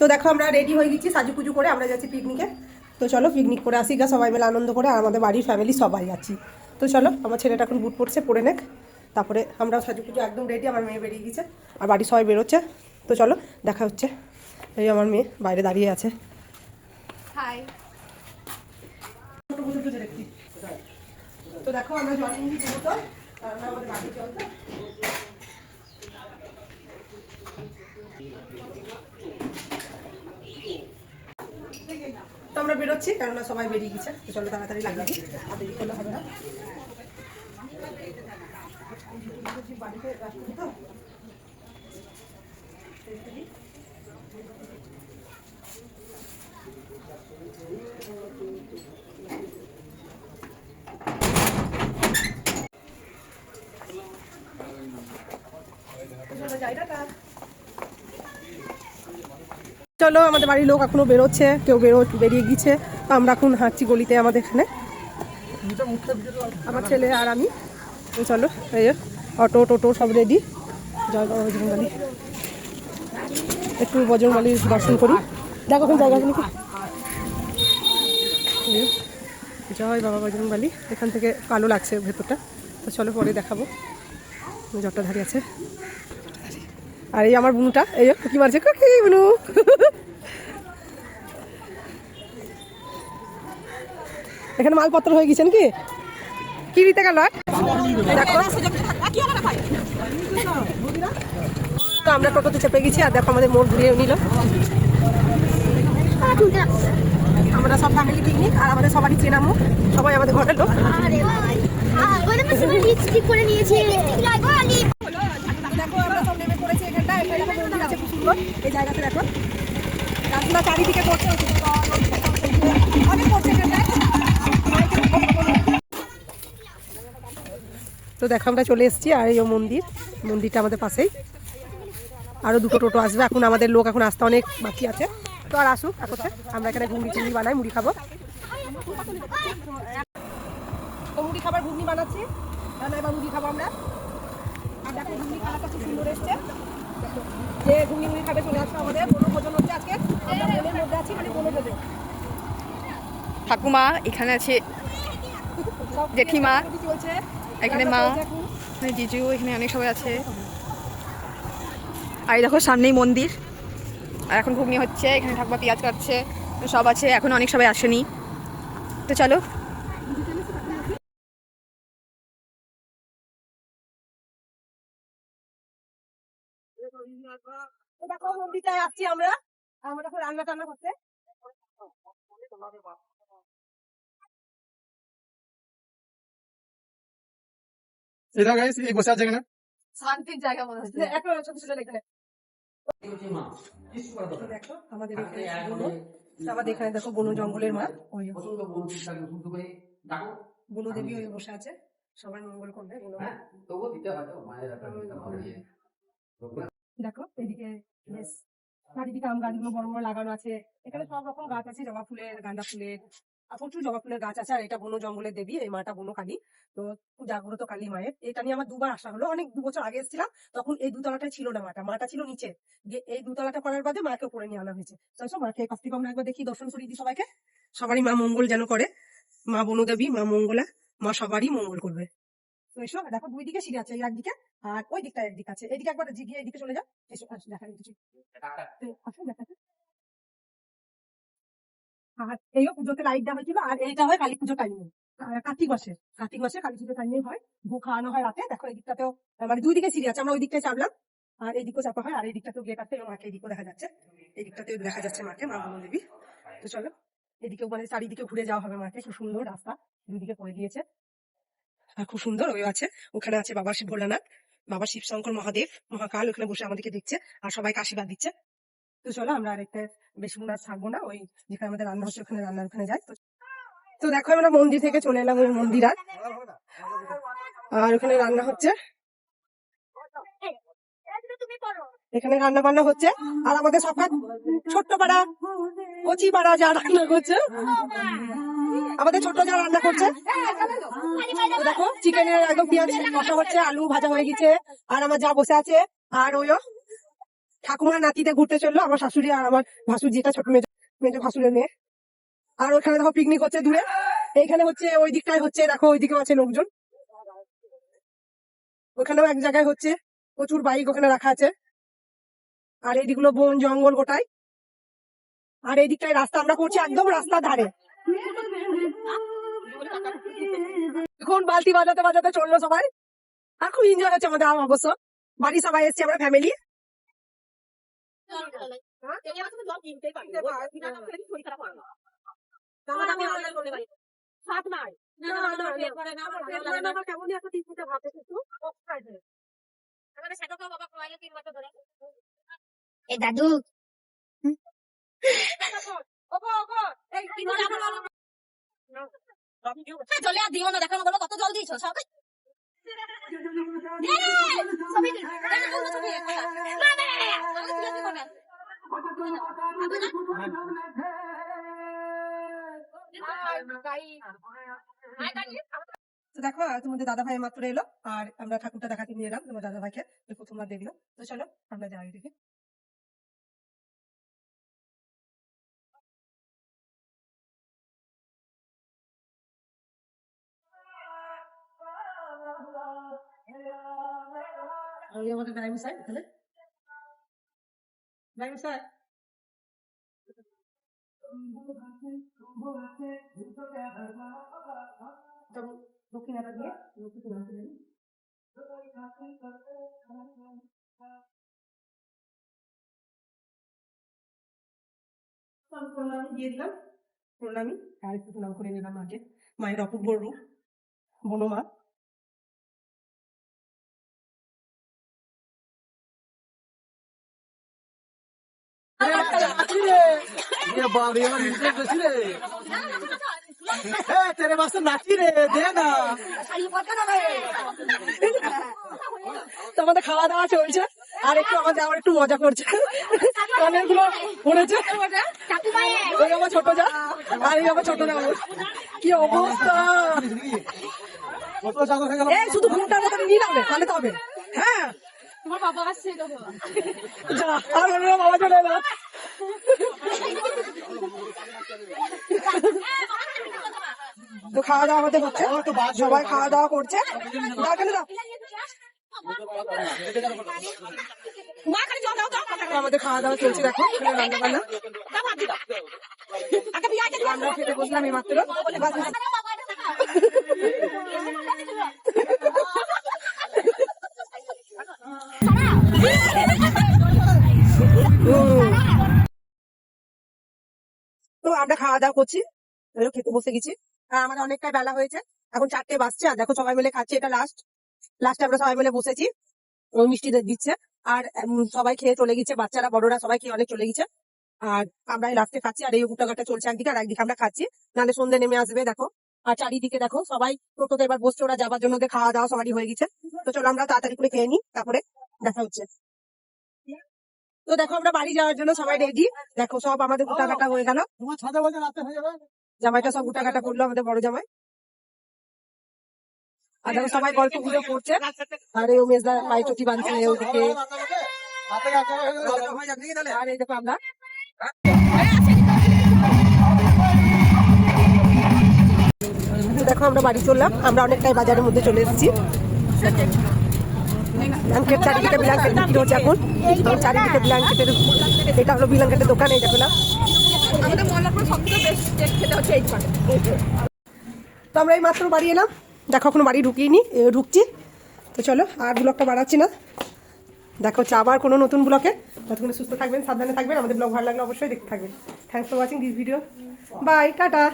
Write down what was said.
তো দেখো আমরা রেডি হয়ে গেছি সাজু পুজো করে আমরা যাচ্ছি পিকনিকে তো চলো পিকনিক করে আসি গা সবাই মিলে আনন্দ করে আর আমাদের বাড়ির ফ্যামিলি সবাই যাচ্ছি। তো চলো আমার ছেলেটা এখন বুট পড়ছে পরে নেক। তারপরে আমরা সাজু পুজো একদম রেডি আমার মেয়ে বেরিয়ে গেছে। আর বাড়ির সবাই বেরোচ্ছে। তো চলো দেখা হচ্ছে। এই আমার মেয়ে বাইরে দাঁড়িয়ে আছে। হাই তো দেখো আমরা জল নিয়ে দেবো তো আমরা আমাদের বাড়ির জল তো আমরা বেরোচ্ছি, কেননা সবাই বেরিয়ে গেছে চলো তাড়াতাড়ি দিই আর দেরি করলে হবে না বাড়িতে তো চলো যাই, টাটা। চলো, আমাদের বাড়ির লোক এখনও বেরোচ্ছে, কেউ বেরো, বেরিয়ে গিয়েছে, তো আমরা এখন হাঁটছি গলিতে আমাদের এখানে। আমার ছেলে আর আমি চলো, এই অটো, টোটো সব রেডি জয় বাবা বজরঙ্গালী একটু বজরঙ্গালীর দর্শন করি। দেখো কোন জায়গা আছে নাকি? জয় বাবা বজরঙ্গালী এখান থেকে কালো লাগছে ভেতরটা। তো চলো পরে দেখাবো। জটটা ধারি আছে। আর এই আমার বুনুটা, এই কি মারছে? বুনু। এখানে মালপত্র হয়ে গেছেন কি কি দিতে গেল? তো আমরা টোটোতে চেপে গেছি, আর দেখো আমাদের মোড় ঘুরিয়ে নিল। আমরা সব ফ্যামিলি পিকনিক আর আমাদের সবারই চেনামো। সবাই আমাদের ঘরের লোক। এই দেখো। গাছগুলো চারিদিকে অনেক তো দেখো, আমরা চলে এসেছি আর এই মন্দির। মন্দিরটা আমাদের পাশেই। আরও দুটো টোটো আসবে। এখন আমাদের লোক এখন আসতে অনেক বাকি আছে। তো আর আসুক এখন আমরা এখানে ঘুগনি টুগনি বানাই, মুড়ি খাব। তো মুড়ি খাবার ঘুগনি বানাচ্ছি। মুড়ি খাব আমরা। আর দেখো, ঘুগনি কালারটা খুব সুন্দর এসছে। যে ঘুগনি মুড়ি খাবে চলে আমাদের। কোনো ভোজন হচ্ছে আজকে। আমরা বোনের মধ্যে আছি মানে ভোজন। ঠাকুমা এখানে আছে জেঠিমা এখানে মা এখানে। জিজু এখানে অনেক সবাই আছে। আর দেখো সামনেই মন্দির। আর এখন ঘুগনি হচ্ছে এখানে ঠাকুমা পেঁয়াজ কাটছে সব আছে এখন অনেক সবাই আসেনি। তো চলো দেখো মন্দিরটায় আসছি আমরা। আমরা এখন রান্না টান্না করছে এটা গাইস এই বসে আছে এখানে। শান্তির জায়গা মনে হচ্ছে। একটু ছোট ছোট এখানে দেখো আমাদের এখানে আমাদের এখানে দেখো বন জঙ্গলের মা। ওই বনু দেবী ওই বসে আছে। সবাই মঙ্গল করবে বনো। মা। দেখো, এদিকে বেশ চারিদিকে আম গাছগুলো বড় বড় লাগানো আছে। এখানে সব রকম গাছ আছে, জবা ফুলের, গাঁদা ফুলের প্রচুর জবা ফুলের গাছ আছে। আর এটা বনো জঙ্গলের দেবী, এই মাটা বনো কালী। তো জাগ্রত কালী মায়ের। এটা নিয়ে আমার দুবার আসা হলো। অনেক দু বছর আগে এসেছিলাম, তখন এই দুতলাটাই ছিল না মাটা। মাটা ছিল নিচে। যে এই দুতলাটা করার বাদে মাকে উপরে নিয়ে আনা হয়েছে। এসো মাকে কাছ থেকে আমরা একবার দেখি, দর্শন করিয়ে দিই সবাইকে। সবারই মা মঙ্গল যেন করে। মা বনদেবী মা মঙ্গলা, মা সবারই মঙ্গল করবে। তো এসো দেখো দুই দিকে সিঁড়ি আছে এই একদিকে আর ওই দিকটা একদিক আছে। এদিকে একবার জিগিয়ে এদিকে চলে যাও। এসো আসো দেখা কিছু। আর এইও পুজোতে লাইট দেওয়া হয়েছিল আর এইটা হয় কালী পুজো টাইমে কার্তিক মাসে কার্তিক মাসে কালী পুজো টাইমে হয়। ভোগ খাওয়ানো হয় রাতে দেখো এই দিকটাতেও মানে দুই দিকে সিঁড়ি আছে আমরা ওই দিকটায় চাপলাম। আর এই দিকেও চাপা হয় আর এই দিকটাতেও গেট আছে এবং মাকে এই দেখা যাচ্ছে। এই দিকটাতেও দেখা যাচ্ছে মাকে মা দেবী তো চলো এদিকেও মানে চারিদিকে ঘুরে যাওয়া হবে মাকে খুব সুন্দর রাস্তা দুদিকে করে দিয়েছে। খুব সুন্দর ওই আছে। ওখানে আছে বাবা শিব ভোলানাথ, বাবা শিব শঙ্কর মহাদেব, মহাকাল, ওখানে বসে আমাদেরকে দেখছে আর সবাইকে আশীর্বাদ দিচ্ছে। তো চলো আমরা আর একটা বেশি আর থাকব না, ওই যেখানে আমাদের রান্না হচ্ছে ওখানে রান্নার ওখানে যাই। তো- দেখো আমরা মন্দির থেকে চলে এলাম ওই মন্দির। আর আর ওখানে রান্না হচ্ছে। এখানে রান্না বান্না হচ্ছে। আর আমাদের সব ছোট্ট পাড়া, কচি পাড়া, যা রান্না করছে। আমাদের ছোট যা রান্না করছে, দেখো চিকেনের একদম পেঁয়াজ, কষা হচ্ছে, আলু ভাজা হয়ে গেছে, আর আমার যা বসে আছে, আর ওইও ঠাকুমার নাতিতে ঘুরতে চলল, আমার শাশুড়ি আর আমার ভাসুর, যেটা ছোট মেয়ে মেয়ে ভাসুরের মেয়ে। আর ওখানে দেখো পিকনিক হচ্ছে দূরে, এইখানে হচ্ছে ওই দিকটায় হচ্ছে, দেখো ওই দিকে আছে লোকজন। ওখানেও এক জায়গায় হচ্ছে প্রচুর বাইক ওখানে রাখা আছে। আর এইদিকগুলো বন, জঙ্গল গোটায়। আর এই দিকটায় রাস্তা, আমরা করছি একদম রাস্তার ধারে। এখন বালতি বাজাতে বাজাতে চলল সবাই। আর খুব এনজয় হচ্ছে আমাদের আম অবশ্য। বাড়ি সবাই এসছে আমরা ফ্যামিলি দাদু। জলে আর দেখো তোমাদের দাদা ভাই মাত্র এলো, আর আমরা ঠাকুরটা দেখাতে নিয়ে এলাম, তোমার দাদা ভাইকে প্রথমবার দেখল। তো চলো, আমরা যাই দেখে আর ওই আমাদের ড্রাইভার সাহেব এখানে? দিয়ে দিলাম প্রণামী আর একটু প্রণাম করে নিলাম মাকে মায়ের অপূর্ব রূপ। বনমা ये बाप रे यार इनसे कैसी रे ए तेरे वास्ते नाची रे दे ना তো আমাদের খাওয়া দাওয়া চলছে আর একটু আমাদের আবার একটু মজা করছে কানের গুলো পড়েছে ওই আমার ছোট যা আর এই আমার ছোট যা আমার। কি অবস্থা কত চাদর হয়ে গেল এই শুধু ঘুমটার মতো নিয়ে নামবে তাহলে তো হবে হ্যাঁ যা আর বলবে না, বাবা চলে এলো তো খাওয়া দাওয়া আমাদের হচ্ছে। সবাই খাওয়া দাওয়া করছে। আমাদের খাওয়া দাওয়া চলছে দেখো। রান্না বান্না। আমরা খেতে বসলাম এই মাত্র। তো আমরা খাওয়া দাওয়া করছি। খেতে বসে গেছি। আমাদের অনেকটাই বেলা হয়েছে। এখন চারটে বাজছে আর দেখো সবাই মিলে খাচ্ছে, এটা লাস্ট লাস্টে আমরা সবাই মিলে বসেছি। মিষ্টি দিচ্ছে। আর সবাই খেয়ে চলে গেছে, বাচ্চারা, বড়রা সবাই খেয়ে অনেক চলে গেছে। আর আমরা লাস্টে খাচ্ছি আর এই ঘুটাঘাটা চলছে একদিকে আর একদিকে আমরা খাচ্ছি। নাহলে সন্ধ্যে নেমে আসবে, দেখো। আর চারিদিকে দেখো, সবাই টোটোতে এবার বসছে, ওরা যাবার জন্য খাওয়া দাওয়া সবারই হয়ে গেছে। তো চলো আমরা তাড়াতাড়ি করে খেয়ে নিই, তারপরে দেখা হচ্ছে। তো দেখো আমরা বাড়ি যাওয়ার জন্য সবাই রেডি দেখো সব আমাদের ঘুটাঘাটা হয়ে গেল। জামাইটা সব ঘুটাঘাটা করল, আমাদের বড় জামাই। আর সবাই গল্পগুলো করছে। আর এই উমেশ দা চটি বাঁধছে আর এই দেখো আমরা। দেখো আমরা বাড়ি চললাম। আমরা অনেকটাই বাজারের মধ্যে চলে এসেছি। ব্ল্যাঙ্কেট চারিদিকে ব্ল্যাঙ্কেট বিক্রি হচ্ছে এখন। চারিদিকে ব্ল্যাঙ্কেটের এটা হলো ব্ল্যাঙ্কেটের দোকান, এই দেখো না। তো আমরা এই মাত্র বাড়ি এলাম। দেখো এখনও বাড়ি ঢুকিনি ঢুকছি। তো চলো, আর ব্লকটা বাড়াচ্ছি না। দেখো হচ্ছে আবার কোনো নতুন ব্লকে ততক্ষণে সুস্থ থাকবেন, সাবধানে থাকবেন। আমাদের ব্লগ ভালো লাগলে অবশ্যই দেখতে থাকবেন। Thanks for watching this video bye tata.